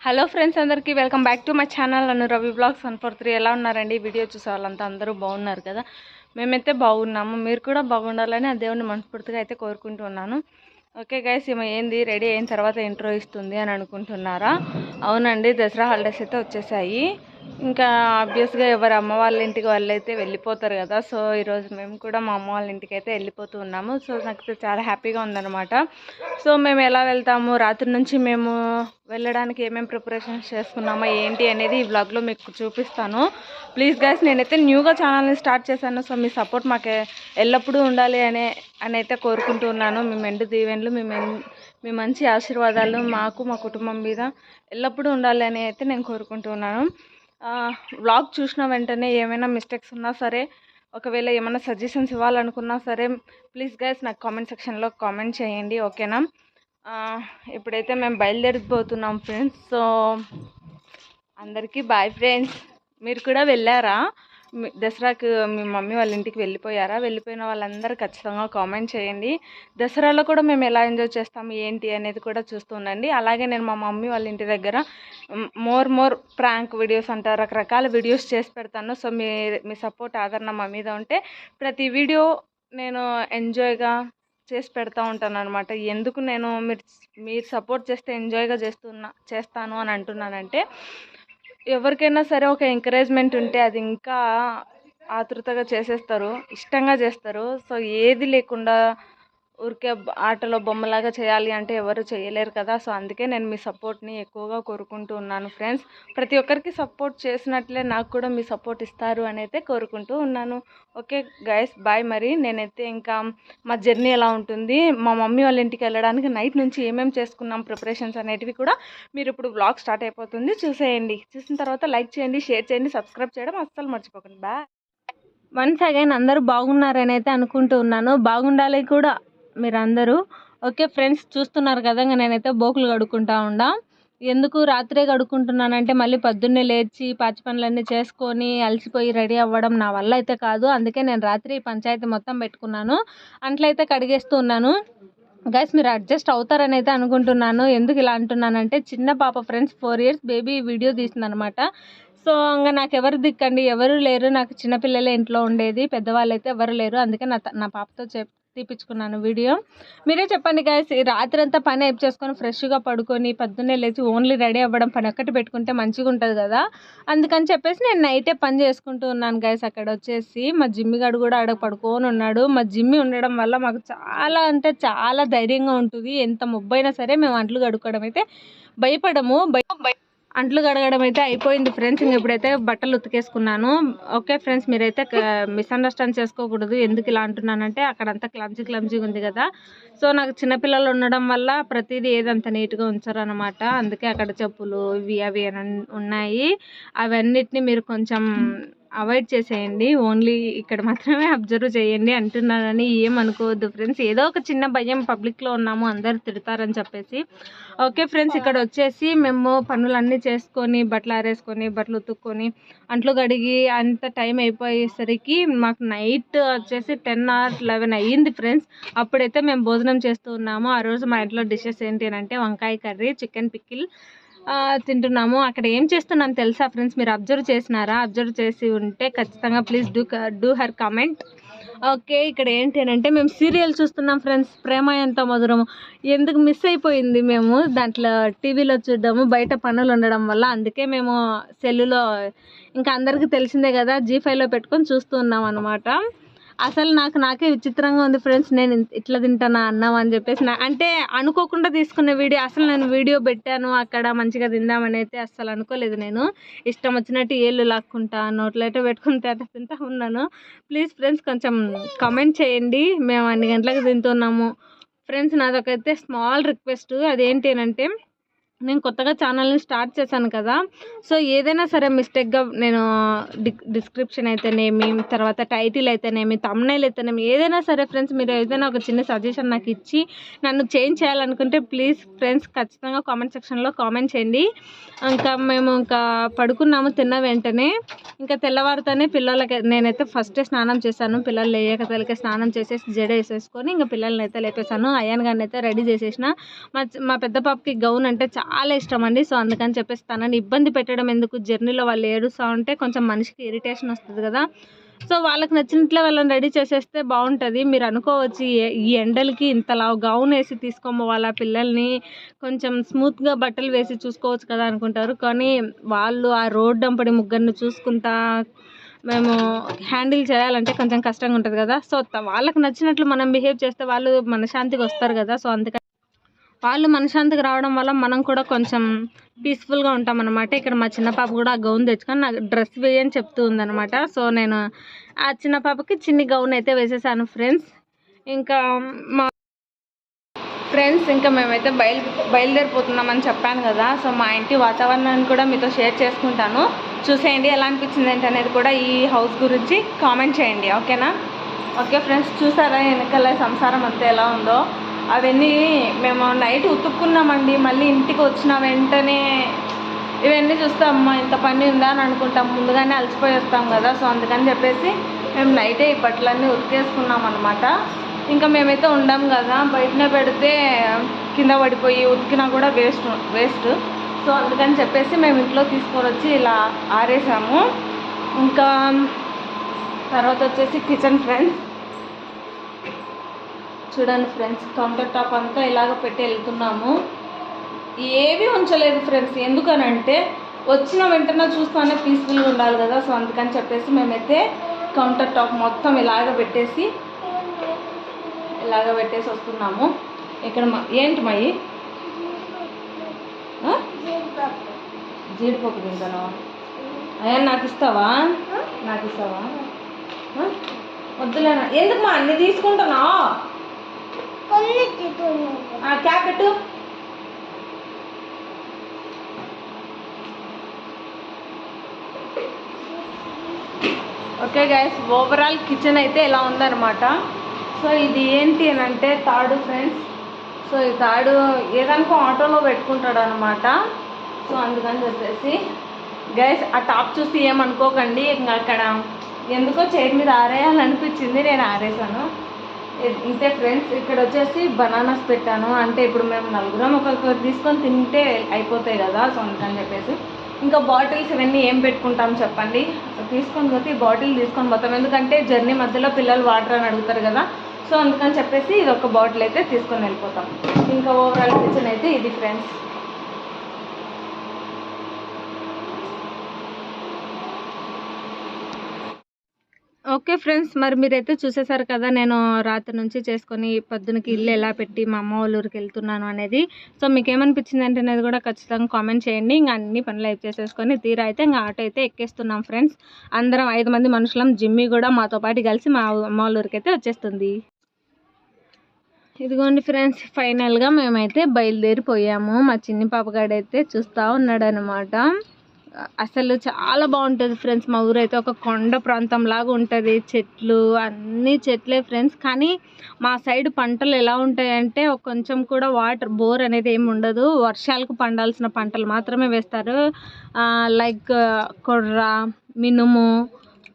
Hello friends అందరికీ welcome back to my channel నన్ను Ravi vlogs one four three. ఎలా ఉన్నారండి? ఈ వీడియో చూసే వాళ్ళంతా అందరూ బాగున్నారు కదా? మేమైతే బాగున్నాము. మీరు కూడా బాగుండాలని ఆ దేవుని మనస్ఫూర్తిగా అయితే కోరుకుంటున్నాను ఓకే గైస్ ఈమె ఏంది? రెడీ అయిన తర్వాత ఇంట్రో ఇస్తుంది అని అనుకుంటున్నారా? అవునండి దసరా హాలిడేస్ అయితే వచ్చేసాయి. ఇంకా ఆబ్వియస్గా ఎవరు అమ్మ వాళ్ళ ఇంటికి వాళ్ళైతే వెళ్ళిపోతారు కదా. సో ఈరోజు మేము కూడా మా అమ్మ వాళ్ళ ఇంటికి అయితే వెళ్ళిపోతూ ఉన్నాము. సో నాకు చాలా హ్యాపీగా ఉందన్నమాట. సో మేము ఎలా వెళ్తాము? రాత్రి నుంచి మేము వెళ్ళడానికి ఏమేమి ప్రిపరేషన్స్ చేసుకున్నామో? ఏంటి అనేది ఈ బ్లాగ్లో మీకు చూపిస్తాను. ప్లీజ్ గైస్ నేనైతే న్యూగా ఛానల్ని స్టార్ట్ చేశాను. సో మీ సపోర్ట్ మాకు ఎల్లప్పుడూ ఉండాలి అనే అని అయితే కోరుకుంటూ ఉన్నాను. మీ మెండు దీవెనలు మీ మీ మంచి ఆశీర్వాదాలు మాకు మా కుటుంబం మీద ఎల్లప్పుడూ ఉండాలి అని అయితే నేను కోరుకుంటున్నాను వ్లాగ్ చూసిన వెంటనే ఏమైనా మిస్టేక్స్ ఉన్నా సరే ఒకవేళ ఏమైనా సజెషన్స్ ఇవ్వాలనుకున్నా సరే ప్లీజ్ గైస్ నాకు కామెంట్ సెక్షన్లో కామెంట్ చేయండి ఓకేనా ఇప్పుడైతే మేము బయలుదేరిపోతున్నాం ఫ్రెండ్స్ సో అందరికీ బాయ్ ఫ్రెండ్స్ మీరు కూడా వెళ్ళారా? దసరాకు మీ మమ్మీ వాళ్ళ ఇంటికి వెళ్ళిపోయారా? వెళ్ళిపోయిన వాళ్ళందరూ ఖచ్చితంగా కామెంట్ చేయండి. దసరాలో కూడా మేము ఎలా ఎంజాయ్ చేస్తాము ఏంటి అనేది కూడా చూస్తూ ఉండండి. అలాగే నేను మా మమ్మీ వాళ్ళ ఇంటి దగ్గర మోర్ మోర్ ప్రాంక్ వీడియోస్ అంటారు రకరకాల వీడియోస్ చేసి పెడతాను. సో మీ మీ సపోర్ట్ ఆదరణ మా మీద ఉంటే ప్రతి వీడియో నేను ఎంజాయ్గా చేసి పెడతా ఉంటాను అనమాట ఎందుకు నేను మీరు మీరు సపోర్ట్ చేస్తే ఎంజాయ్గా చేస్తున్నా చేస్తాను అని అంటున్నానంటే ఎవరికైనా సరే ఒక ఎంకరేజ్మెంట్ ఉంటే అది ఇంకా ఆతృతగా చేసేస్తారు ఇష్టంగా చేస్తారు. సో ఏది లేకుండా ఊరికే ఆటలో బొమ్మలాగా చేయాలి అంటే ఎవరు చేయలేరు కదా. సో అందుకే నేను మీ సపోర్ట్ని ఎక్కువగా కోరుకుంటూ ఉన్నాను ఫ్రెండ్స్. ప్రతి ఒక్కరికి సపోర్ట్ చేసినట్లే నాకు కూడా మీ సపోర్ట్ ఇస్తారు అని అయితే కోరుకుంటూ ఉన్నాను. ఓకే గైస్ బాయ్ మరి. నేనైతే ఇంకా మా జర్నీ ఎలా ఉంటుంది? మా మమ్మీ వాళ్ళ ఇంటికి వెళ్ళడానికి నైట్ నుంచి ఏమేమి చేసుకున్నాం? ప్రిపరేషన్స్ అనేటివి కూడా మీరు ఇప్పుడు బ్లాగ్ స్టార్ట్ అయిపోతుంది. చూసేయండి. చూసిన తర్వాత లైక్ చేయండి షేర్ చేయండి సబ్స్క్రైబ్ చేయడం అస్సలు మర్చిపోకండి. బాయ్. వన్స్ అగైన్ అందరూ బాగున్నారని అయితే అనుకుంటూ ఉన్నాను. బాగుండాలి కూడా. మీరందరూ ఓకే ఫ్రెండ్స్ చూస్తున్నారు కదా ఇంకా నేనైతే బోకులు కడుక్కుంటా ఉండా. ఎందుకు రాత్రే కడుక్కుంటున్నానంటే మళ్ళీ పొద్దున్నే లేచి పాచి పనులన్నీ చేసుకొని అలసిపోయి రెడీ అవ్వడం నా వల్ల అయితే కాదు. అందుకే నేను రాత్రి పంచాయతీ మొత్తం పెట్టుకున్నాను. అంట్లయితే కడిగేస్తూ ఉన్నాను. గైస్ మీరు అడ్జస్ట్ అవుతారని అయితే అనుకుంటున్నాను. ఎందుకు ఇలా అంటున్నానంటే చిన్న పాప friends four years baby video తీసిందనమాట. So ఇంకా నాకు ఎవరు దిక్కండి ఎవరు లేరు. నాకు చిన్నపిల్లలే ఇంట్లో ఉండేది పెద్దవాళ్ళు అయితే ఎవరు లేరు. అందుకే నా త- నా పాపతో చెప్ తీపించుకున్నాను వీడియో. మీరే చెప్పండి గాయస్ రాత్రంతా పని అయిపు చేసుకొని ఫ్రెష్గా పడుకొని పొద్దున్నే లేచి ఓన్లీ రెడీ అవ్వడం పని ఒక్కటి పెట్టుకుంటే మంచిగా ఉంటుంది కదా. అందుకని చెప్పేసి నేను నైటే పని చేసుకుంటూ ఉన్నాను గైస్ అక్కడ వచ్చేసి మా జిమ్మి గడు కూడా ఆడ పడుకొని ఉన్నాడు. మా జిమ్మి ఉండడం వల్ల మాకు చాలా అంటే చాలా ధైర్యంగా ఉంటుంది. ఎంత మొబ్బైనా సరే మేము అంట్లు కడుక్కోవడం అయితే భయపడము. భయ అంట్లు కడగడం అయితే అయిపోయింది ఫ్రెండ్స్. ఇంక ఇప్పుడైతే బట్టలు ఉతికేసుకున్నాను. ఓకే ఫ్రెండ్స్ మీరైతే మిస్అండర్స్టాండ్ చేసుకోకూడదు. ఎందుకు ఇలా అంటున్నానంటే అక్కడంతా క్లమ్జీ క్లమ్జీగా ఉంది కదా. సో నాకు చిన్నపిల్లలు ఉండడం వల్ల ప్రతిదీ ఏదంత నీట్గా ఉంచరు అనమాట అందుకే అక్కడ చెప్పులు ఇవి అవి ఉన్నాయి. అవన్నిటిని మీరు కొంచెం అవాయిడ్ చేసేయండి. ఓన్లీ ఇక్కడ మాత్రమే అబ్జర్వ్ చేయండి అంటున్నానని ఏమనుకోవద్దు ఫ్రెండ్స్ ఏదో ఒక చిన్న భయం పబ్లిక్లో ఉన్నాము అందరు తిడతారని చెప్పేసి. ఓకే ఫ్రెండ్స్ ఇక్కడ వచ్చేసి మేము పనులన్నీ చేసుకొని బట్టలు ఆరేసుకొని బట్టలు ఉతుక్కొని అంట్లు కడిగి అంత టైం అయిపోయేసరికి మాకు నైట్ వచ్చేసి టెన్ ఆర్ లెవెన్ అయ్యింది ఫ్రెండ్స్ అప్పుడైతే మేము భోజనం చేస్తూ ఉన్నాము. ఆ రోజు మా ఇంట్లో డిషెస్ ఏంటి అని అంటే వంకాయ కర్రీ చికెన్ పికిల్ తింటున్నాము. అక్కడ ఏం చేస్తున్నాం తెలుసా ఫ్రెండ్స్? మీరు అబ్జర్వ్ చేసినారా? అబ్జర్వ్ చేసి ఉంటే ఖచ్చితంగా please do do her comment. Okay ఇక్కడ ఏంటి అని అంటే మేము సీరియల్ చూస్తున్నాం ఫ్రెండ్స్. ప్రేమ ఎంత మధురము. ఎందుకు మిస్ అయిపోయింది మేము? దాంట్లో టీవీలో చూద్దాము బయట పనులు ఉండడం వల్ల. అందుకే మేము సెల్లులో ఇంకా అందరికీ తెలిసిందే కదా జీ ఫైవ్లో పెట్టుకొని చూస్తున్నాం అనమాట అసలు నాకు నాకే విచిత్రంగా ఉంది ఫ్రెండ్స్ నేను ఇట్లా తింటానా అన్నం అని చెప్పేసి నా అంటే అనుకోకుండా తీసుకున్న వీడియో అసలు నేను వీడియో పెట్టాను అక్కడ మంచిగా తిందామని అయితే అసలు అనుకోలేదు నేను. ఇష్టం వచ్చినట్టు ఏళ్ళు లాక్కుంటా నోట్లో అయితే పెట్టుకుని తింటా తింటా ఉన్నాను. ప్లీజ్ ఫ్రెండ్స్ కొంచెం కామెంట్ చేయండి. మేము అన్ని గంటలకు తింటున్నాము. ఫ్రెండ్స్ నాదొకైతే స్మాల్ రిక్వెస్ట్ అదేంటి అంటే నేను కొత్తగా ఛానల్ని స్టార్ట్ చేశాను కదా. సో ఏదైనా సరే మిస్టేక్గా నేను డి డిస్క్రిప్షన్ అయితేనేమి తర్వాత టైటిల్ అయితేనేమి తమ్నైల్ అయితేనేమి ఏదైనా సరే ఫ్రెండ్స్ మీరు ఏదైనా ఒక చిన్న సజెషన్ నాకు ఇచ్చి నన్ను చేంజ్ చేయాలనుకుంటే ప్లీజ్ ఫ్రెండ్స్ ఖచ్చితంగా కామెంట్ సెక్షన్లో కామెంట్ చేయండి. ఇంకా మేము ఇంకా పడుకున్నాము తిన్న వెంటనే ఇంకా తెల్లవారుతోనే పిల్లలకి నేనైతే ఫస్టే స్నానం చేశాను పిల్లలు లేయక తలకే స్నానం చేసేసి జడ వేసేసుకొని ఇంకా పిల్లల్ని అయితే లేపేశాను అయ్యాన్ గారిని అయితే రెడీ చేసేసిన. మా మా పెద్ద పాపకి గౌన్ అంటే చాలా ఇష్టం అండి సో అందుకని చెప్పేసి తనని ఇబ్బంది పెట్టడం ఎందుకు? జర్నీలో వాళ్ళు ఏడుస్తూ ఉంటే కొంచెం మనిషికి ఇరిటేషన్ వస్తుంది కదా. సో వాళ్ళకి నచ్చినట్లే వాళ్ళని రెడీ చేసేస్తే బాగుంటుంది మీరు అనుకోవచ్చు ఈ- ఎండలకి ఇంతలా గౌన్ వేసి తీసుకోమ పిల్లల్ని. కొంచెం స్మూత్గా బట్టలు వేసి చూసుకోవచ్చు కదా అనుకుంటారు. కానీ వాళ్ళు ఆ రోడ్ డంపడి ముగ్గురిని చూసుకుంటా మేము హ్యాండిల్ చేయాలంటే కొంచెం కష్టంగా ఉంటుంది కదా. సో వాళ్ళకి నచ్చినట్లు మనం బిహేవ్ చేస్తే వాళ్ళు మనశాంతికి వస్తారు కదా. సో అందుకని వాళ్ళు మనశ్శాంతికి రావడం వల్ల మనం కూడా కొంచెం పీస్ఫుల్గా ఉంటాం అనమాట ఇక్కడ మా చిన్న పాప కూడా ఆ గౌన్ తెచ్చుకొని నాకు డ్రెస్ వేయని చెప్తూ ఉందనమాట సో నేను ఆ చిన్న పాపకి చిన్ని గౌన్ అయితే వేసేసాను ఫ్రెండ్స్ ఇంకా మా ఫ్రెండ్స్ ఇంకా మేమైతే బయలు బయలుదేరిపోతున్నామని చెప్పాను కదా. సో మా ఇంటి వాతావరణాన్ని కూడా మీతో షేర్ చేసుకుంటాను. చూసేయండి ఎలా అనిపించింది ఏంటి అనేది కూడా ఈ హౌస్ గురించి కామెంట్ చేయండి ఓకేనా? ఓకే ఫ్రెండ్స్ చూసారా వెనకాల సంసారం అంతా ఎలా ఉందో? అవన్నీ మేము నైట్ ఉతుక్కున్నామండి. మళ్ళీ ఇంటికి వచ్చిన వెంటనే ఇవన్నీ చూస్తే అమ్మ ఇంత పని ఉందా? అని అనుకుంటాం. ముందుగానే అలసిపోయేస్తాం కదా. సో అందుకని చెప్పేసి మేము నైటే ఈ బట్టలన్నీ ఉతికేసుకున్నాం అనమాట ఇంకా మేమైతే ఉండం కదా. బయటనే పెడితే కింద పడిపోయి ఉతికినా కూడా వేస్ట్ వేస్ట్. సో అందుకని చెప్పేసి మేము ఇంట్లో తీసుకొని వచ్చి ఇలా ఆరేసాము. ఇంకా తర్వాత వచ్చేసి కిచెన్ ఫ్రెండ్స్. చూడండి ఫ్రెండ్స్ కౌంటర్ టాప్ అంతా ఇలాగ పెట్టి వెళ్తున్నాము. ఏవి ఉంచలేదు ఫ్రెండ్స్ ఎందుకనంటే వచ్చిన వెంటనే చూస్తానే పీస్ఫుల్గా ఉండాలి కదా సో అందుకని చెప్పేసి మేమైతే కౌంటర్ టాప్ మొత్తం ఇలాగ పెట్టేసి ఇలాగ పెట్టేసి వస్తున్నాము. ఇక్కడ మా ఏంటి మయి? జీడిపప్పు తింటాను అయ్యా నాకు ఇస్తావా? నాకు ఇస్తావా? వద్దులేనా ఎందుకు మా అన్ని తీసుకుంటున్నావు? ఆ పెట్టు. ఓకే గైస్ ఓవరాల్ కిచెన్ అయితే ఇలా ఉందన్నమాట. సో ఇది ఏంటి అని అంటే తాడు ఫ్రెండ్స్ సో ఈ తాడు ఏదనుకో ఆటోలో పెట్టుకుంటాడు అనమాట సో అందుకని చెప్పేసి. గైస్ ఆ టాప్ చూసి ఏమనుకోకండి. ఇంకా అక్కడ ఎందుకో చైర్ మీద ఆరేయాలనిపించింది నేను ఆరేసాను ఇంతే ఫ్రెండ్స్ ఇక్కడ వచ్చేసి బనానాస్ పెట్టాను. అంటే ఇప్పుడు మేము నలుగురం ఒక్కొక్కరు తీసుకొని తింటే అయిపోతాయి కదా సో అందుకని చెప్పేసి. ఇంకా బాటిల్స్ ఇవన్నీ ఏం పెట్టుకుంటాం చెప్పండి? తీసుకొని పోతే ఈ బాటిల్ తీసుకొని పోతాం. ఎందుకంటే జర్నీ మధ్యలో పిల్లలు వాటర్ అని అడుగుతారు కదా. సో అందుకని చెప్పేసి ఇది ఒక బాటిల్ అయితే తీసుకొని వెళ్ళిపోతాం. ఇంకా ఓవరాల్ కిచెన్ అయితే ఇది ఫ్రెండ్స్ ఓకే ఫ్రెండ్స్ మరి మీరైతే చూసేసారు కదా నేను రాత్రి నుంచి చేసుకొని పొద్దునకి ఇల్లు ఎలా పెట్టి మా అమ్మ వాళ్ళ ఊరికి వెళ్తున్నాను అనేది. సో మీకు ఏమనిపించింది అంటే అనేది కూడా ఖచ్చితంగా కామెంట్ చేయండి. ఇంకా అన్ని పనులు అయిపు చేసేసుకొని తీరా అయితే ఇంకా ఆటో అయితే ఎక్కేస్తున్నాం ఫ్రెండ్స్. అందరం ఐదు మంది మనుషులం జిమ్మి కూడా మాతో పాటు కలిసి మా అమ్మ వాళ్ళ ఊరికి అయితే వచ్చేస్తుంది. ఇదిగోండి ఫ్రెండ్స్ ఫైనల్గా మేమైతే బయలుదేరిపోయాము. మా చిన్ని పాపగాడైతే చూస్తూ ఉన్నాడు అనమాట అసలు చాలా బాగుంటుంది ఫ్రెండ్స్ మా ఊరు అయితే ఒక కొండ ప్రాంతం లాగా ఉంటుంది. చెట్లు అన్నీ చెట్లే ఫ్రెండ్స్ కానీ మా సైడ్ పంటలు ఎలా ఉంటాయంటే ఒక కొంచెం కూడా వాటర్ బోర్ అనేది ఏమి ఉండదు. వర్షాలకు పండాల్సిన పంటలు మాత్రమే వేస్తారు. లైక్ కొర్ర మినుము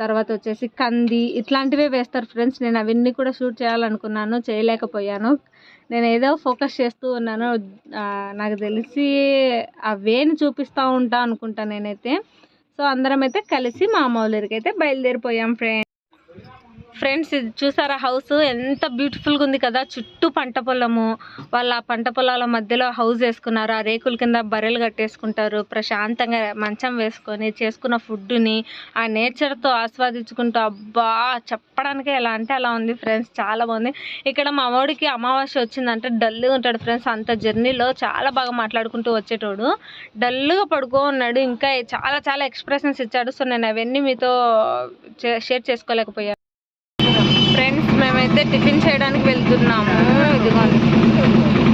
తర్వాత వచ్చేసి కంది ఇట్లాంటివే వేస్తారు ఫ్రెండ్స్ నేను అవన్నీ కూడా షూట్ చేయాలనుకున్నాను చేయలేకపోయాను. నేను ఏదో ఫోకస్ చేస్తూ ఉన్నాను నాకు తెలిసి అవేని చూపిస్తూ ఉంటా అనుకుంటా నేనైతే. సో అందరం అయితే కలిసి మా అమ్మ వాళ్ళ అయితే బయలుదేరిపోయాం ఫ్రెండ్స్ ఫ్రెండ్స్ ఇది చూసారా హౌస్? ఎంత బ్యూటిఫుల్గా ఉంది కదా. చుట్టూ పంట పొలము. వాళ్ళ ఆ పంట పొలాల మధ్యలో హౌస్ వేసుకున్నారు. ఆ రేకుల కింద బర్రెలు కట్టేసుకుంటారు. ప్రశాంతంగా మంచం వేసుకొని చేసుకున్న ఫుడ్ని ఆ నేచర్తో ఆస్వాదించుకుంటూ అబ్బా! చెప్పడానికే ఎలా అంటే అలా ఉంది ఫ్రెండ్స్. చాలా బాగుంది. ఇక్కడ మా వాడికి అమావాస్య వచ్చిందంటే డల్గా ఉంటాడు ఫ్రెండ్స్. అంత జర్నీలో చాలా బాగా మాట్లాడుకుంటూ వచ్చేటోడు. డల్గా పడుకో ఉన్నాడు ఇంకా చాలా చాలా ఎక్స్ప్రెషన్స్ ఇచ్చాడు. సో నేను అవన్నీ మీతో షేర్ చేసుకోలేకపోయాను. మేమైతే టిఫిన్ చేయడానికి వెళ్తున్నాము. ఇదిగోండి.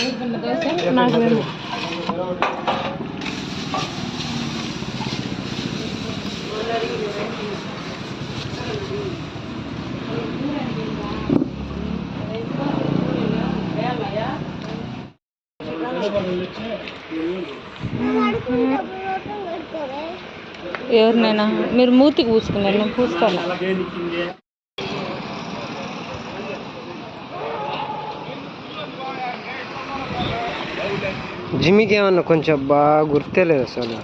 తింటాను ఇదా నాకు వేరు. ఎవరినైనా మీరు మూతికి పూసుకున్నారు నేను పూసుకోవాలి జిమ్మికి ఏమన్నా కొంచెం బాగా గుర్తే లేదు అసలు.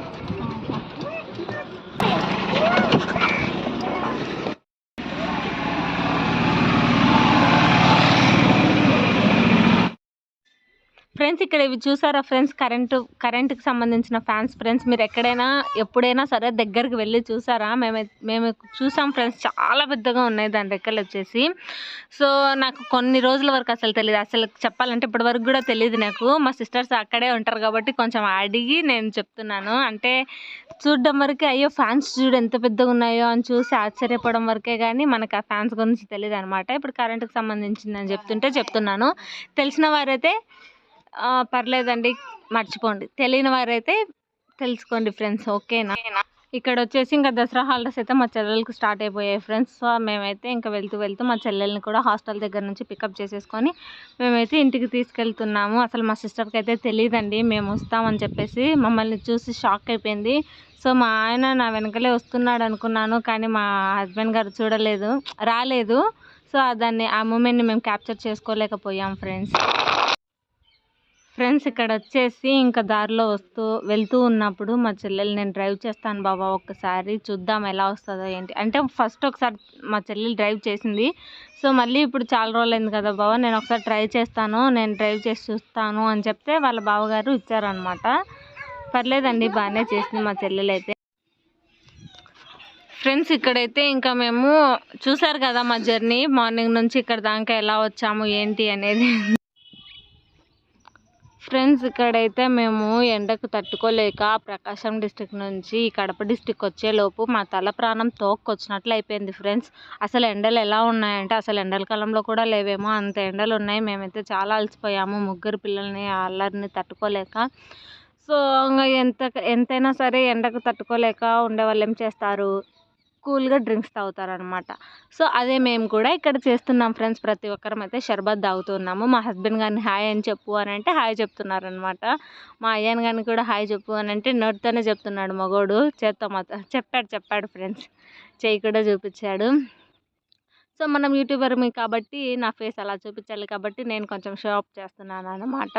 ఫ్రెండ్స్ ఇక్కడ ఇవి చూసారా ఫ్రెండ్స్? కరెంటు కరెంటుకి సంబంధించిన ఫ్యాన్స్ ఫ్రెండ్స్. మీరు ఎక్కడైనా ఎప్పుడైనా సరే దగ్గరికి వెళ్ళి చూసారా? మేము మేము చూసాం ఫ్రెండ్స్. చాలా పెద్దగా ఉన్నాయి దాని రెక్కలు వచ్చేసి. సో నాకు కొన్ని రోజుల వరకు అసలు తెలియదు అసలు చెప్పాలంటే ఇప్పటి వరకు కూడా తెలియదు నాకు. మా సిస్టర్స్ అక్కడే ఉంటారు కాబట్టి కొంచెం అడిగి నేను చెప్తున్నాను. అంటే చూడడం వరకే అయ్యో ఫ్యాన్స్ చూడు ఎంత పెద్దగా ఉన్నాయో అని చూసి ఆశ్చర్యపోవడం వరకే కానీ మనకు ఆ ఫ్యాన్స్ గురించి తెలియదు అనమాట ఇప్పుడు కరెంటుకి సంబంధించిందని చెప్తుంటే చెప్తున్నాను. తెలిసిన వారైతే పర్లేదండి మర్చిపోండి. తెలియని వారైతే తెలుసుకోండి ఫ్రెండ్స్ ఓకేనా? ఇక్కడ వచ్చేసి ఇంకా దసరా హాలిడేస్ అయితే మా చెల్లెలకు స్టార్ట్ అయిపోయాయి ఫ్రెండ్స్. సో మేమైతే ఇంకా వెళ్తూ వెళ్తూ మా చెల్లెల్ని కూడా హాస్టల్ దగ్గర నుంచి పికప్ చేసేసుకొని మేమైతే ఇంటికి తీసుకెళ్తున్నాము. అసలు మా సిస్టర్కి అయితే తెలియదండి మేము వస్తామని చెప్పేసి మమ్మల్ని చూసి షాక్ అయిపోయింది. సో మా ఆయన నా వెనకలే వస్తున్నాడు అనుకున్నాను కానీ మా హస్బెండ్ గారు చూడలేదు రాలేదు. సో దాన్ని ఆ మూమెంట్ని మేము క్యాప్చర్ చేసుకోలేకపోయాం ఫ్రెండ్స్. ఫ్రెండ్స్ ఇక్కడ వచ్చేసి ఇంకా దారిలో వస్తూ వెళ్తూ ఉన్నప్పుడు మా చెల్లెలు నేను డ్రైవ్ చేస్తాను బాబా ఒక్కసారి చూద్దాం ఎలా వస్తుందో ఏంటి? అంటే ఫస్ట్ ఒకసారి మా చెల్లెలు డ్రైవ్ చేసింది. సో మళ్ళీ ఇప్పుడు చాలా రోజులు అయింది కదా బాబా నేను ఒకసారి ట్రై చేస్తాను నేను డ్రైవ్ చేసి చూస్తాను అని చెప్తే వాళ్ళ బావగారు ఇచ్చారనమాట పర్లేదండి బాగానే చేసింది మా చెల్లెలు అయితే. ఫ్రెండ్స్ ఇక్కడైతే ఇంకా మేము చూసారు కదా మా జర్నీ మార్నింగ్ నుంచి ఇక్కడ దాకా ఎలా వచ్చాము ఏంటి అనేది ఫ్రెండ్స్ ఇక్కడైతే మేము ఎండకు తట్టుకోలేక ప్రకాశం డిస్టిక్ నుంచి కడప డిస్టిక్ వచ్చేలోపు మా తల ప్రాణం తోక్కొచ్చినట్లు అయిపోయింది ఫ్రెండ్స్. అసలు ఎండలు ఎలా ఉన్నాయంటే అసలు ఎండల కాలంలో కూడా లేవేమో అంత ఎండలు ఉన్నాయి. మేమైతే చాలా అలసిపోయాము. ముగ్గురు పిల్లల్ని అల్లరిని తట్టుకోలేక. సో ఇంకా ఎంత ఎంతైనా సరే ఎండకు తట్టుకోలేక ఉండేవాళ్ళు ఏం చేస్తారు? కూల్గా డ్రింక్స్ తాగుతారనమాట సో అదే మేము కూడా ఇక్కడ చేస్తున్నాం ఫ్రెండ్స్. ప్రతి ఒక్కరం అయితే షర్బత్ తాగుతున్నాము. మా హస్బెండ్ గారిని హాయ్ అని చెప్పు అని అంటే హాయ్ చెప్తున్నారనమాట మా అయ్యాన్ గారిని కూడా హాయ్ చెప్పు అని అంటే నోటితోనే చెప్తున్నాడు మగోడు. చేత్తో మాత్రం చెప్పాడు చెప్పాడు ఫ్రెండ్స్. చేయి కూడా చూపించాడు. సో మనం యూట్యూబర్ మీ కాబట్టి నా ఫేస్ అలా చూపించాలి కాబట్టి నేను కొంచెం షో అప్ చేస్తున్నాను అనమాట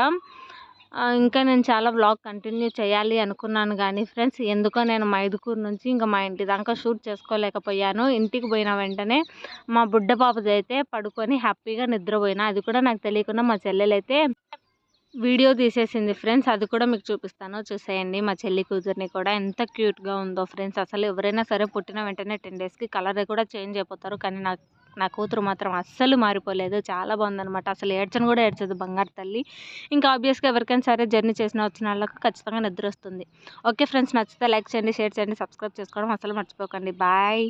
ఇంకా నేను చాలా వ్లాగ్ కంటిన్యూ చేయాలి అనుకున్నాను కానీ ఫ్రెండ్స్ ఎందుకో నేను మైదుకూరు నుంచి ఇంకా మా ఇంటి దాకా షూట్ చేసుకోలేకపోయాను. ఇంటికి పోయిన వెంటనే మా బుడ్డ పాపది అయితే పడుకొని హ్యాపీగా నిద్రపోయినా. అది కూడా నాకు తెలియకుండా మా చెల్లెలైతే వీడియో తీసేసింది ఫ్రెండ్స్ అది కూడా మీకు చూపిస్తాను. చూసేయండి మా చెల్లి కూతుర్ని కూడా. ఎంత క్యూట్గా ఉందో ఫ్రెండ్స్ అసలు ఎవరైనా సరే పుట్టిన వెంటనే టెన్ డేస్కి కలర్ కూడా చేంజ్ అయిపోతారు. కానీ నాకు నా కూతురు మాత్రం అస్సలు మారిపోలేదు. చాలా బాగుందనమాట అసలు ఏడ్చను కూడా ఏడ్చదు బంగారు తల్లి. ఇంకా ఆబ్వియస్గా ఎవరికైనా సరే జర్నీ చేసిన వచ్చిన వాళ్ళకి ఖచ్చితంగా నిద్ర వస్తుంది. ఓకే ఫ్రెండ్స్ నచ్చితే లైక్ చేయండి షేర్ చేయండి సబ్స్క్రైబ్ చేసుకోవడం అసలు మర్చిపోకండి. బాయ్